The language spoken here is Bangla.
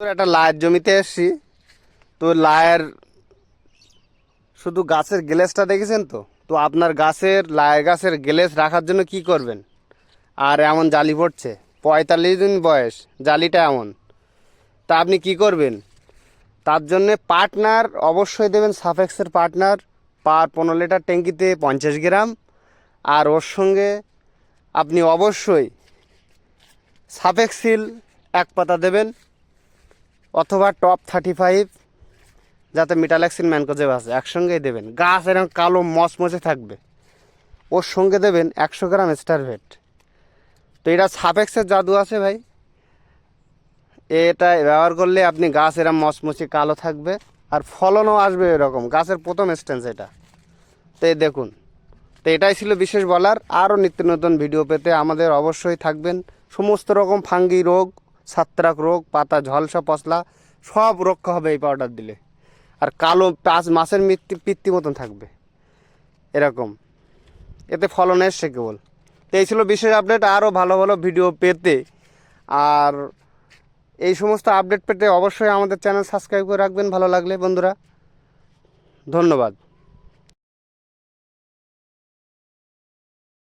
একটা লায়ের জমিতে এসছি। তো লায়ের শুধু গাছের গ্লেসটা দেখেছেন তো? তো আপনার গাছের, লায়ের গাছের গ্লেস রাখার জন্য কি করবেন? আর এমন জালি পড়ছে। পঁয়তাল্লিশ দিন বয়স, জালিটা এমন। তা আপনি কি করবেন? তার জন্যে পার্টনার অবশ্যই দেবেন সাফেক্সের পার্টনার পার পনেরো লিটার ট্যাঙ্কিতে পঞ্চাশ গ্রাম। আর ওর সঙ্গে আপনি অবশ্যই সাফেক্সিল এক পাতা দেবেন। অথবা টপ থার্টি ফাইভ যাতে মিটালেক্সিন ম্যানকোজেব আছে, একসঙ্গেই দেবেন। গাছ এরকম কালো মচমচে থাকবে। ওর সঙ্গে দেবেন একশো গ্রাম স্টারভেট তো এটা সাপেক্সের জাদু আছে ভাই। এটা ব্যবহার করলে আপনি গাছ এরকম মচমচে কালো থাকবে আর ফলনও আসবে এরকম। গাছের প্রথম স্টেন্স এটা। তো এই দেখুন। তো এটাই ছিল বিশেষ বলার। আরও নিত্য নতুন ভিডিও পেতে আমাদের অবশ্যই থাকবেন। সমস্ত রকম ফাঙ্গি রোগ ছত্রাক রোগ, পাতা, ঝলসা পশলা সব রক্ষা হবে এই পাউডার দিলে। আর কালো পাঁচ মাছের মৃত্যু, পিত্তি মতন থাকবে। এরকম। এতে ফলন এসছে কেবল। তো এই ছিল বিশেষ আপডেট আরও ভালো ভালো ভিডিও পেতে। আর এই সমস্ত আপডেট পেতে অবশ্যই আমাদের চ্যানেল সাবস্ক্রাইব করে রাখবেন। ভালো লাগলে বন্ধুরা। ধন্যবাদ।